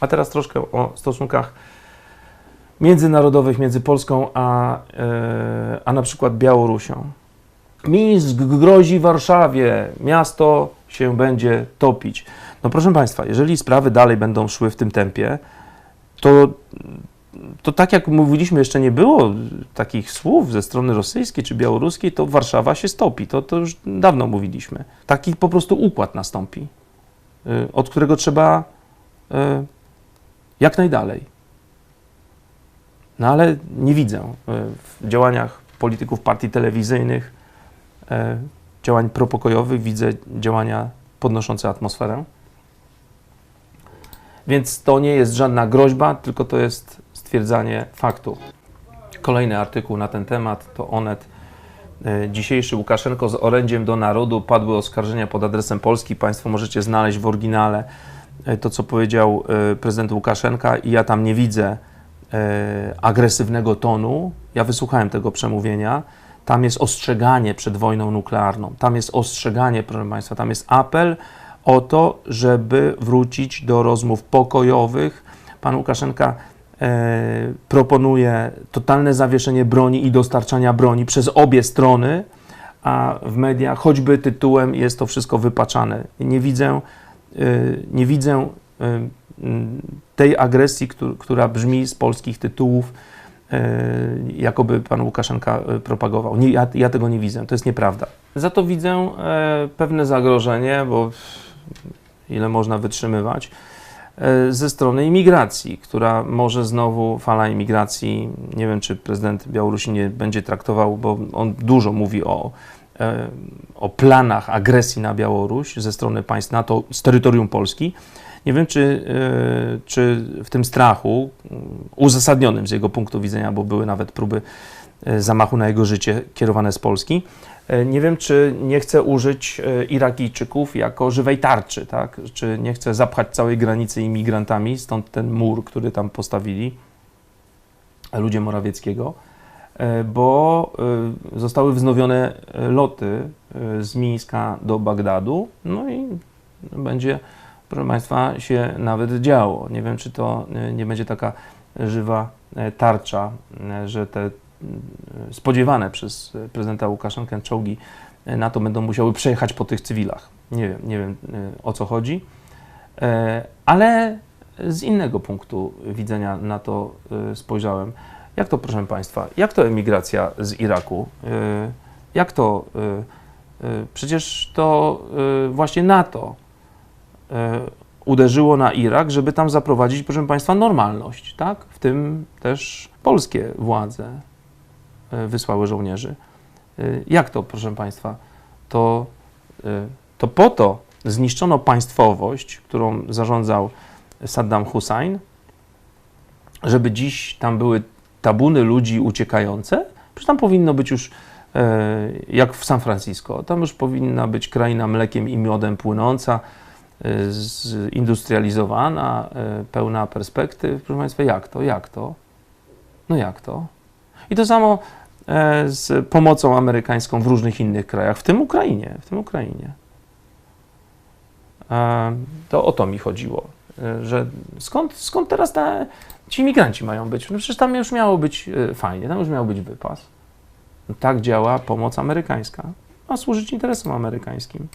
A teraz troszkę o stosunkach międzynarodowych między Polską a, e, a na przykład Białorusią. Mińsk grozi Warszawie, miasto się będzie topić. No proszę Państwa, jeżeli sprawy dalej będą szły w tym tempie, to, to tak jak mówiliśmy, jeszcze nie było takich słów ze strony rosyjskiej czy białoruskiej, to Warszawa się stopi. To, to już dawno mówiliśmy. Taki po prostu układ nastąpi, y, od którego trzeba y, jak najdalej. No ale nie widzę y, w działaniach polityków partii telewizyjnych, y, działań propokojowych, widzę działania podnoszące atmosferę. Więc to nie jest żadna groźba, tylko to jest stwierdzanie faktu. Kolejny artykuł na ten temat to Onet. E, Dzisiejszy Łukaszenko z orędziem do narodu padły oskarżenia pod adresem Polski. Państwo możecie znaleźć w oryginale e, to, co powiedział e, prezydent Łukaszenka, i ja tam nie widzę e, agresywnego tonu. Ja wysłuchałem tego przemówienia. Tam jest ostrzeganie przed wojną nuklearną. Tam jest ostrzeganie, proszę Państwa, tam jest apel o to, żeby wrócić do rozmów pokojowych. Pan Łukaszenka e, proponuje totalne zawieszenie broni i dostarczania broni przez obie strony, a w mediach choćby tytułem jest to wszystko wypaczane. Nie widzę, e, nie widzę e, m, tej agresji, któ- która brzmi z polskich tytułów, jakoby pan Łukaszenka propagował. Nie, ja, ja tego nie widzę, to jest nieprawda. Za to widzę e, pewne zagrożenie, bo ile można wytrzymywać, e, ze strony imigracji, która może znowu fala imigracji, nie wiem czy prezydent Białorusi nie będzie traktował, bo on dużo mówi o, o planach agresji na Białoruś ze strony państw NATO z terytorium Polski. Nie wiem, czy, e, czy w tym strachu, mm, uzasadnionym z jego punktu widzenia, bo były nawet próby e, zamachu na jego życie kierowane z Polski, E, Nie wiem, czy nie chce użyć Irakijczyków jako żywej tarczy, tak? Czy nie chce zapchać całej granicy imigrantami, stąd ten mur, który tam postawili ludzie Morawieckiego, bo e, zostały wznowione e, loty e, z Mińska do Bagdadu, no i będzie, proszę Państwa, się nawet działo. Nie wiem, czy to e, nie będzie taka żywa e, tarcza, e, że te e, spodziewane przez e, prezydenta Łukaszenkę czołgi e, NATO będą musiały przejechać po tych cywilach. Nie wiem, nie wiem e, o co chodzi, E, ale z innego punktu widzenia na to e, spojrzałem. Jak to, proszę Państwa, jak to emigracja z Iraku? E, Jak to? e, e, Przecież to właśnie NATO uderzyło na Irak, żeby tam zaprowadzić, proszę Państwa, normalność, tak? W tym też polskie władze wysłały żołnierzy. Jak to, proszę Państwa? To, to po to zniszczono państwowość, którą zarządzał Saddam Hussein, żeby dziś tam były tabuny ludzi uciekające? Przecież tam powinno być już e, jak w San Francisco. Tam już powinna być kraina mlekiem i miodem płynąca, e, zindustrializowana, e, pełna perspektyw. Proszę Państwa, jak to? Jak to? No jak to? I to samo z pomocą amerykańską w różnych innych krajach, w tym Ukrainie, w tym Ukrainie. To o to mi chodziło, że skąd, skąd teraz te, ci imigranci mają być? No przecież tam już miało być e, fajnie, tam już miał być wypas. No tak działa pomoc amerykańska. Ma służyć interesom amerykańskim.